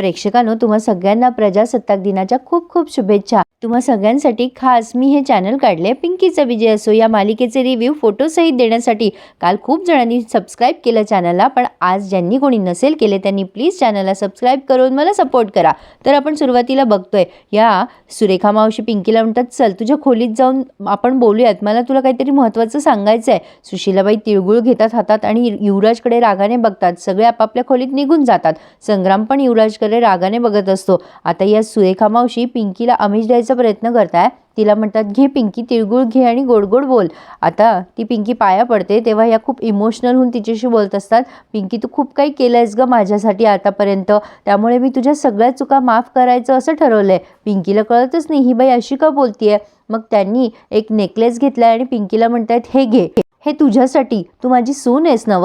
प्रेक्षकांनो तुम्हा सगळ्यांना प्रजासत्ताक दिनाच्या खूप खूप शुभेच्छा. तुम्हा सगळ्यांसाठी खास मी हे चॅनल काढले पिंकीचा विजय असो या मालिकेचे रिव्ह्यू फोटोसहित देण्यासाठी काल खूप जणांनी सबस्क्राईब केलं चॅनलला पण आज ज्यांनी कोणी नसेल केले त्यांनी प्लीज चॅनलला सबस्क्राईब करून मला सपोर्ट करा. तर आपण सुरुवातीला बघतोय या सुरेखा मावशी पिंकीला म्हणतात चल तुझ्या खोलीत जाऊन आपण बोलूयात. मला तुला काहीतरी महत्त्वाचं सांगायचं आहे सुशीलाबाई तिळगुळ घेतात हातात आणि युवराजकडे रागाने बघतात. सगळे आपापल्या खोलीत निघून जातात. संग्राम पण युवराजकडे रागाने बघत असतो. आता या सुरेखा मावशी पिंकीला आमिष द्यायचा प्रयत्न करताय. तिला म्हणतात घे पिंकी तिळगुळ घे आणि गोड गोड बोल. आता ती पिंकी पाया पडते तेव्हा या खूप इमोशनल होऊन तिच्याशी बोलत असतात. पिंकी तू खूप काही केलं आहेस गं माझ्यासाठी आतापर्यंत. त्यामुळे मी तुझ्या सगळ्या चुका माफ करायचं असं ठरवलं आहे पिंकीला कळतच नाही ही बाई अशी का बोलतीये? मग त्यांनी एक नेकलेस घेतलाय आणि पिंकीला म्हणतायत हे घे. हे तुझ्यासाठी. तू माझी सून आहेस ना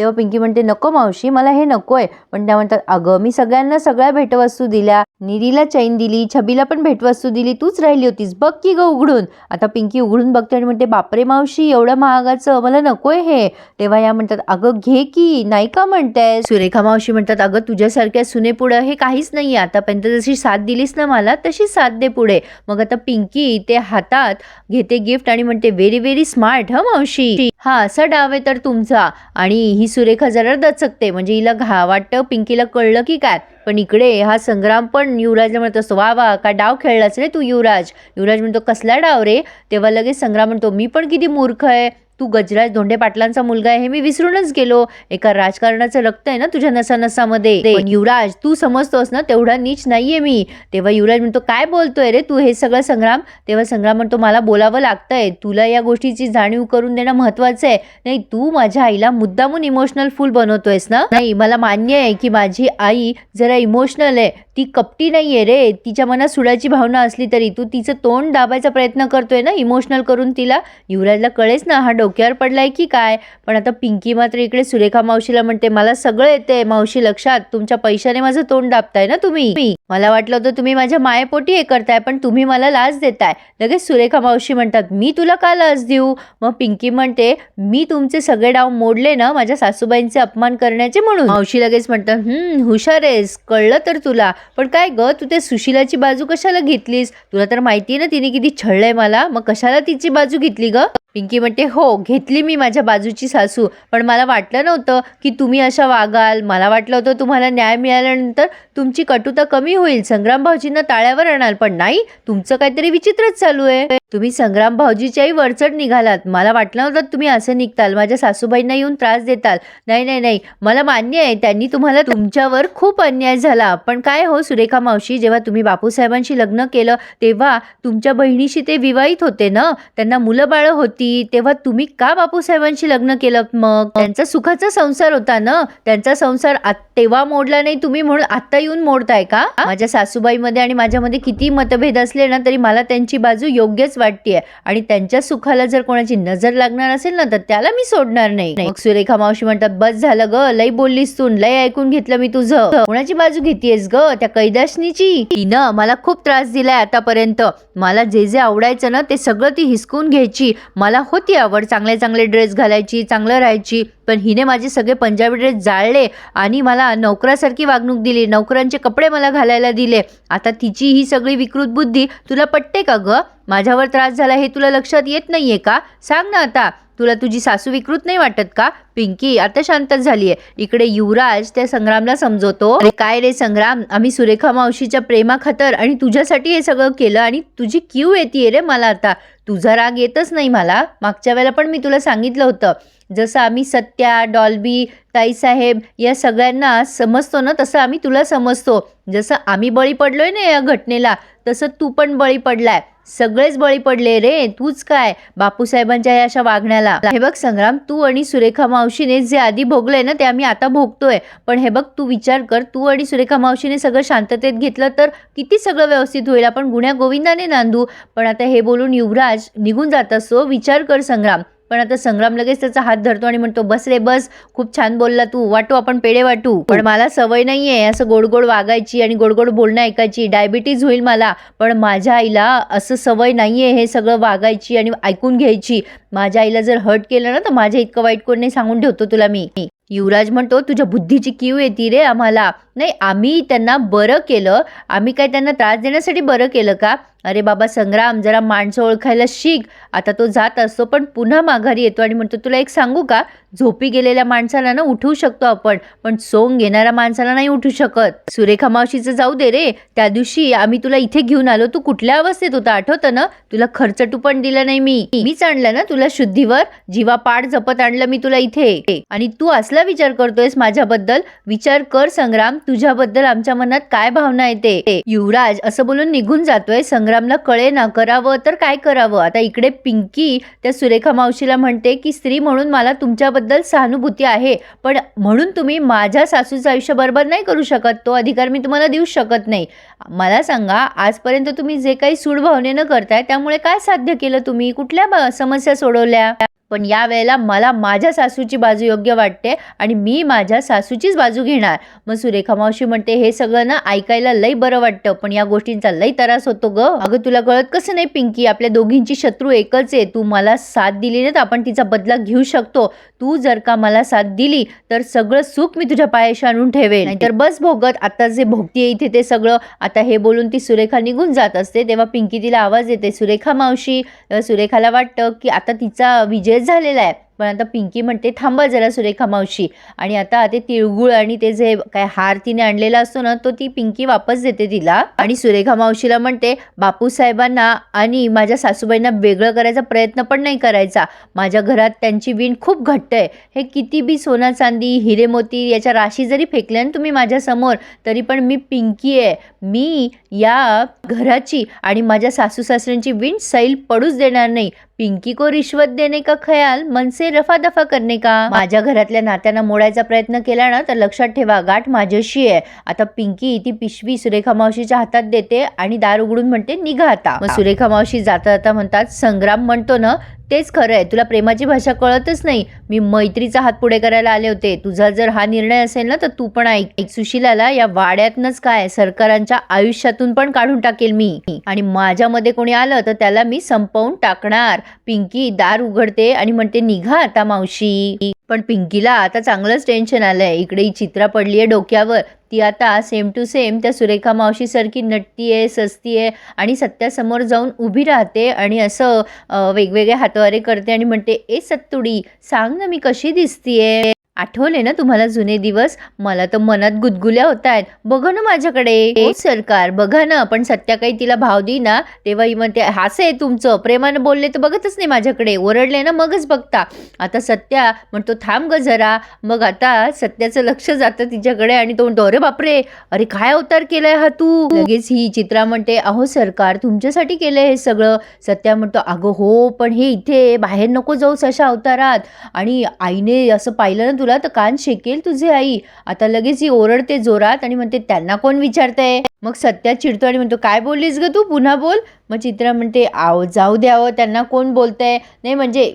तेव्हा पिंकी म्हणते नको मावशी मला हे नको आहे पण त्या म्हणतात अगं मी सगळ्यांना सगळ्या भेटवस्तू दिल्या. निरीला चैन दिली छबीला पण भेटवस्तू दिली. तूच राहिली होतीस. बघ की ग उघडून. आता पिंकी उघडून बघते आणि म्हणते बापरे मावशी एवढं महागाचं. मला नकोय हे. तेव्हा या म्हणतात अगं घे की. नाही का म्हणताय सुरेखा मावशी म्हणतात अगं तुझ्यासारख्या सुने पुढं हे काहीच नाही आतापर्यंत जशी साथ दिलीस ना मला तशी साथ दे पुढे. मग आता पिंकी ते हातात घेते गिफ्ट आणि म्हणते व्हेरी व्हेरी स्मार्ट ह मावशी? हा असा डाव आहे तर तुमचा. आणि ही सुरेखा जरा दचकते. म्हणजे हिला घा वाटतं पिंकीला कळलं की काय? पण इकडे हा संग्राम पण युवराजला म्हणत असतो वा वा का डाव खेळलाच रे तू युवराज? युवराज म्हणतो कसला डाव रे? तेव्हा लगेच संग्राम म्हणतो मी पण किती मूर्ख आहे. तू गजराज धोंडे पाटलांचा मुलगा आहे हे मी विसरूनच गेलो. एका राजकारणाचं रक्त आहे ना तुझ्या नसानसामध्ये. युवराज तू समजतोस ना तेवढा नीच नाहीये मी. तेव्हा युवराज म्हणतो काय बोलतोय रे तू? हे सगळं संग्राम. तेव्हा संग्राम म्हणतो मला बोलावं लागतंय. तुला या गोष्टीची जाणीव करून देणं महत्वाचं आहे. नाही तू माझ्या आईला मुद्दामून इमोशनल फुल बनवतोयस ना? नाही मला मान्य आहे की माझी आई जरा इमोशनल आहे. ती कपटी नाहीये रे. तिच्या मनात सुडाची भावना असली तरी तू तिचं तोंड दाबायचा प्रयत्न करतोय ना इमोशनल करून तिला? युवराजला कळेच ना हा डोक्यावर पडलाय की काय? पण आता पिंकी मात्र इकडे सुरेखा मावशीला म्हणते मला सगळं येते मावशी लक्षात. तुमच्या पैशाने माझं तोंड दाबताय ना तुम्ही? मला वाटलं होतं तुम्ही माझ्या मायेपोटी हे करताय पण तुम्ही मला लाच देताय. लगेच सुरेखा मावशी म्हणतात मी तुला का लाच देऊ? मग पिंकी म्हणते मी तुमचे सगळे डाव मोडले ना माझ्या सासूबाईंचे अपमान करण्याचे म्हणून. मावशी लगेच म्हणतात हम्म हुशार आहेस. कळलं तर तुला. पण काय ग तू ते सुशिलाची बाजू कशाला घेतलीस? तुला तर माहिती आहे ना तिने किती छळलंय मला. मग कशाला तिची बाजू घेतली ग? पिंकी म्हणते हो घेतली मी माझ्या बाजूची सासू पण मला वाटलं नव्हतं की तुम्ही अशा वागाल. मला वाटलं होतं तुम्हाला न्याय मिळाल्यानंतर तुमची कटुता कमी होईल. संग्राम भाऊजींना ताळ्यावर आणाल. पण नाही तुमचं काहीतरी विचित्रच चालू आहे. तुम्ही संग्राम भाऊजीच्याही वरचढ निघालात. मला वाटलं नव्हतं तुम्ही असं निघताल. माझ्या सासूबाईंना येऊन त्रास देताल. नाही नाही नाही. मला मान्य आहे त्यांनी तुम्हाला तुमच्यावर खूप अन्याय झाला. पण काय हो सुरेखा मावशी जेव्हा तुम्ही बापूसाहेबांशी लग्न केलं तेव्हा तुमच्या बहिणीशी ते विवाहित होते ना? त्यांना मुलं बाळं होती. तेव्हा तुम्ही का बापूसाहेबांशी लग्न केलं मग? त्यांचा सुखाचा संसार होता ना? त्यांचा संसार तेव्हा मोडला नाही तुम्ही म्हणून आता येऊन मोडताय का? माझ्या सासूबाईमध्ये आणि माझ्यामध्ये किती मतभेद असले ना तरी मला त्यांची बाजू योग्यच वाटतेय. आणि त्यांच्या सुखाला जर कोणाची नजर लागणार असेल ना तर त्याला मी सोडणार नाही. मग सुरेखा मावशी म्हणतात बस झालं ग लई बोललीस तू लई ऐकून घेतलं मी तुझं. कोणाची बाजू घेतीयस ग? त्या कैदाशनीची तिनं मला खूप त्रास दिलाय आतापर्यंत. मला जे जे आवडायचं ना ते सगळं ती हिसकून घ्यायची. मला मला होती आवड. चांगले चांगले ड्रेस घालायची चांगलं राहायची. पण हिने माझे सगळे पंजाबी ड्रेस जाळले आणि मला नोकरासारखी वागणूक दिली. नोकरांचे कपडे मला घालायला दिले. आता तिची ही सगळी विकृत बुद्धी तुला पटते का ग? माझ्यावर त्रास झाला हे तुला लक्षात येत नाहीये का? सांग ना आता. तुला तुझी सासू विकृत नाही वाटत का? पिंकी आता शांतच झालीये. इकडे युवराज त्या संग्रामला समजवतो. अरे काय रे संग्राम? आम्ही सुरेखा मावशीच्या प्रेमाखातर आणि तुझ्यासाठी हे सगळं केलं आणि तुझी क्यू येते रे मला आता? तुझा राग येतच नाही मला. मागच्या वेळेला पण मी तुला सांगितलं होतं. जसं आम्ही सत्या डॉल्बी ताईसाहेब या सगळ्यांना समजतो ना तसं आम्ही तुला समजतो. जसं आम्ही बळी पडलोय ना या घटनेला तसं तू पण बळी पडलाय. सगळेच बळी पडले रे तूच काय? बापूसाहेबांच्या या अशा वागण्याला. हे बघ संग्राम तू आणि सुरेखा मावशीने जे आधी भोगलंय ना ते आम्ही आता भोगतोय. पण हे बघ तू विचार कर तू आणि सुरेखा मावशीने सगळं शांततेत घेतलं तर किती सगळं व्यवस्थित होईल? आपण गुण्या गोविंदाने नांदू. पण आता हे बोलून युवराज निघून जात असतो विचार कर संग्राम. पण आता संग्राम लगेच त्याचा हात धरतो आणि म्हणतो बस रे बस खूप छान बोलला तू वाटू आपण पेढे वाटू पण मला सवय नाहीये असं गोड गोड वागायची आणि गोड गोड बोलणं ऐकायची डायबिटीज होईल मला पण माझ्या आईला असं सवय नाहीये हे सगळं वागायची आणि ऐकून घ्यायची. माझ्या आईला जर हर्ट केलं ना तर माझ्या इतकं वाईट कोण नाही सांगून ठेवतो तुला मी. युवराज म्हणतो तुझ्या बुद्धीची कीव येते रे आम्हाला. नाही आम्ही त्यांना बरं केलं. आम्ही काय त्यांना त्रास देण्यासाठी बरं केलं का? अरे बाबा संग्राम जरा माणसं ओळखायला शिक. आता तो जात असतो पण पुन्हा माघारी येतो आणि म्हणतो तुला एक सांगू का? झोपी गेलेल्या माणसाला ना उठवू शकतो आपण पण सोंग घेणाऱ्या माणसाला नाही उठू शकत. सुरेखा मावशीचं जाऊ दे रे. त्या दिवशी आम्ही तुला इथे घेऊन आलो. तू कुठल्या अवस्थेत होता? आठवतं ना? तुला खर्चटू पण दिलं नाही मी. मीच आणलं ना तुला शुद्धीवर? जीवा पाड जपत आणलं मी तुला इथे. आणि तू असला विचार करतोयस माझ्याबद्दल? विचार कर संग्राम. तुझ्याबद्दल आमच्या मनात काय भावना येते युवराज असं बोलून निघून जातोय. संग्रामला कळे ना करावं तर काय करावं? आता इकडे पिंकी त्या सुरेखा मावशीला म्हणते की स्त्री म्हणून मला तुमच्याबद्दल सहानुभूती आहे पण म्हणून तुम्ही माझ्या सासूचं आयुष्य बरोबर नाही करू शकत. तो अधिकार मी तुम्हाला देऊ शकत नाही. मला सांगा आजपर्यंत तुम्ही जे काही सूड भावनेनं करताय त्यामुळे काय साध्य केलं तुम्ही? कुठल्या समस्या सोडवल्या? पण या वेळेला मला माझ्या सासूची बाजू योग्य वाटते आणि मी माझ्या सासूचीच बाजू घेणार. मग सुरेखा मावशी म्हणते हे सगळं ना ऐकायला लई बरं वाटतं पण या गोष्टींचा लई त्रास होतो ग. अगं तुला कळत कसं नाही पिंकी? आपल्या दोघींची शत्रू एकच आहे. तू मला साथ दिली ना तर आपण तिचा बदला घेऊ शकतो. तू जर का मला साथ दिली तर सगळं सुख मी तुझ्या पायाशी आणून ठेवेन. नाहीतर बस भोगत. आता जे भोगती इथे ते सगळं. आता हे बोलून ती सुरेखा निघून जात असते. तेव्हा पिंकी तिला आवाज येते सुरेखा मावशी सुरेखाला वाटतं की आता तिचा विजय झालेला आहे पण आता पिंकी म्हणते थांबा जरा सुरेखा मावशी. आणि आता ते तिळगुळ आणि ते जे काय हार तिने आणलेला असतो ना तो ती पिंकी वापस देते तिला. आणि सुरेखा मावशीला म्हणते बापूसाहेबांना आणि माझ्या सासूबाईंना वेगळं करायचा प्रयत्न पण नाही करायचा. माझ्या घरात त्यांची विण खूप घट्ट आहे. हे किती बी सोना चांदी हिरे मोती याच्या राशी जरी फेकल्या ना तुम्ही माझ्यासमोर तरी पण मी पिंकी आहे. मी या घराची आणि माझ्या सासू सासऱ्यांची विण सैल पडूच देणार नाही. पिंकी को रिश्वत देणे का खयाल? मनसे रफा दफा करणे का? माझ्या घरातल्या नात्यांना मोडायचा प्रयत्न केला ना तर लक्षात ठेवा गाठ माझ्याशी आहे. आता पिंकी ती पिशवी सुरेखा मावशीच्या हातात देते आणि दार उघडून म्हणते निघा आता. मग सुरेखा मावशी जाता जाता म्हणतात संग्राम म्हणतो ना तेच खरं आहे. तुला प्रेमाची भाषा कळतच नाही. मी मैत्रीचा हात पुढे करायला आले होते. तुझा जर हा निर्णय असेल ना तर तू पण ऐक. एक सुशिलाला या वाड्यातनच काय सरकारांच्या आयुष्यातून पण काढून टाकेल मी. आणि माझ्यामध्ये कोणी आलं तर त्याला मी संपवून टाकणार. पिंकी दार उघडते आणि म्हणते निघा आता मावशी. पण पिंकीला आता चांगलंच टेन्शन आलं आहे इकडे ही चित्रा आहे डोक्यावर. ती आता सेम टू सेम त्या सुरेखा मावशीसारखी नटती आहे सस्ती आहे आणि सत्यासमोर जाऊन उभी राहते आणि असं वेगवेगळे हातवारे करते आणि म्हणते ए सत्तुडी सांग ना मी कशी दिसतीये? आठवले ना तुम्हाला जुने दिवस? मला तर मनात गुदगुल्या होत आहेत. बघा ना माझ्याकडे. हो, सरकार. बघा ना पण सत्या काही तिला भाव देई ना. तेव्हा ही म्हणते हास आहे तुमचं. प्रेमानं बोलले तर बघतच नाही माझ्याकडे. ओरडले ना मगच बघता. आता सत्या म्हणतो थांब ग जरा. मग आता सत्याचं लक्ष जातं तिच्याकडे आणि तो म्हणतो अरे बापरे! अरे काय अवतार केलाय हा तू? लगेच ही चित्रा म्हणते अहो सरकार तुमच्यासाठी केलंय हे सगळं. सत्या म्हणतो अगं हो पण हे इथे बाहेर नको जाऊस अशा अवतारात. आणि आईने असं पाहिलं ना तुला तर कान शेकेल तुझी आई. आता लगेच ही ओरडते जोरात आणि म्हणते त्यांना कोण विचारतंय? मग सत्या चिडतो आणि म्हणतो काय बोललीस ग तू? पुन्हा बोल. मग चित्रा म्हणते आव जाऊ द्यावं हो, त्यांना कोण बोलतंय? नाही म्हणजे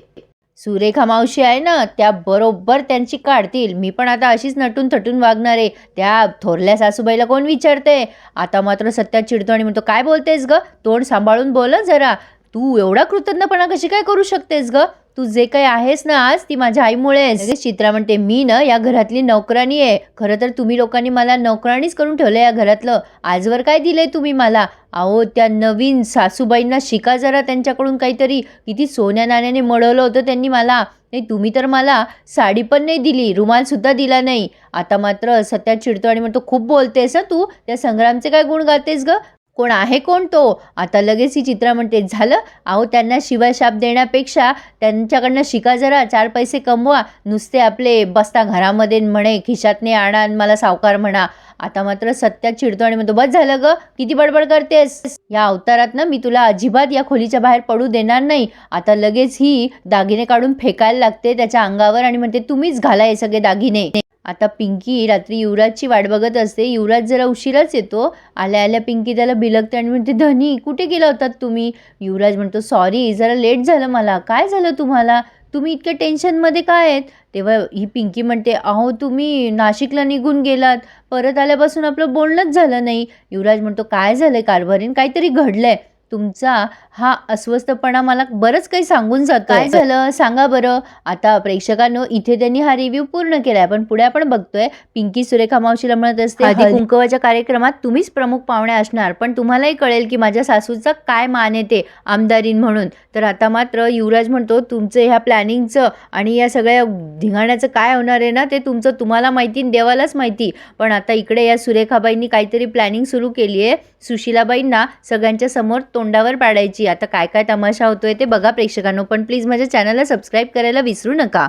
सुरेखा मावशी आहे ना त्या बरोबर त्यांची काढतील. मी पण आता अशीच नटून थटून वागणार आहे. त्या थोरल्या सासूबाईला कोण विचारते आता मात्र सत्या चिडतो आणि म्हणतो काय बोलतेस ग? तोंड सांभाळून बोल जरा. तू एवढा कृतज्ञपणा कशी काय करू शकतेस ग? तू जे काही आहेस ना आज ती माझ्या आईमुळे आहेस. चित्रा म्हणते मी ना या घरातली नोकरानी आहे. खरं तर तुम्ही लोकांनी मला नोकरानीच करून ठेवलं या घरातलं. आजवर काय दिलंय तुम्ही मला? अहो त्या नवीन सासूबाईंना शिका जरा त्यांच्याकडून काहीतरी. किती सोन्या नाण्याने मळवलं होतं त्यांनी मला. नाही तुम्ही तर मला साडी पण नाही दिली रुमालसुद्धा दिला नाही. आता मात्र सत्या चिडतो आणि म्हणतो खूप बोलतेस तू. त्या संग्रामचे काय गुण गातेस ग? कोण आहे कोण तो? आता लगेच ही चित्रा म्हणते झालं? अहो त्यांना शिवाय शाप देण्यापेक्षा त्यांच्याकडनं शिका जरा चार पैसे कमवा. नुसते आपले बसता घरामध्ये म्हणे खिशातने आणा आणि मला सावकार म्हणा. आता मात्र सत्या चिडतो आणि म्हणतो बस झालं ग किती बडबड करतेस? या अवतारात ना मी तुला अजिबात या खोलीच्या बाहेर पडू देणार नाही. आता लगेच ही दागिने काढून फेकायला लागते त्याच्या अंगावर आणि म्हणते तुम्हीच घाला हे सगळे दागिने. आता पिंकी रात्री युवराजची वाट बघत असते. युवराज जरा उशिराच येतो. आल्या आल्या पिंकी त्याला बिलगते आणि म्हणते धनी कुठे गेला होतात तुम्ही? युवराज म्हणतो सॉरी जरा लेट झालं मला. काय झालं तुम्हाला? तुम्ही इतक्या टेन्शनमध्ये काय आहेत? तेव्हा ही पिंकी म्हणते अहो तुम्ही नाशिकला निघून गेलात. परत आल्यापासून आपलं बोलणंच झालं नाही. युवराज म्हणतो काय झालं आहे कारभारीन काहीतरी घडलं आहे तुमचा हा अस्वस्थपणा मला बरंच काही सांगून जातो काय झालं? सांगा बरं. आता प्रेक्षकांनो इथे त्यांनी हा रिव्ह्यू पूर्ण केलाय. पण पुढे आपण बघतोय. पिंकी सुरेखा मावशीला म्हणत असते कुंकवाच्या कार्यक्रमात तुम्हीच प्रमुख पाहुणे असणार पण तुम्हालाही कळेल की माझ्या सासूचा काय मान येते आमदारीन म्हणून. तर आता मात्र युवराज म्हणतो तुमचं ह्या प्लॅनिंगचं आणि या सगळ्या धिंगाण्याचं काय होणार आहे ना ते तुमचं तुम्हाला माहिती देवालाच माहिती. पण आता इकडे या सुरेखाबाईंनी काहीतरी प्लॅनिंग सुरू केली आहे सुशिलाबाईंना सगळ्यांच्या समोर तोंडावर पाडायची. आता काय काय तमाशा होतोय ते बघा प्रेक्षकांनो. पण प्लीज माझ्या चॅनलला सबस्क्राईब करायला विसरू नका.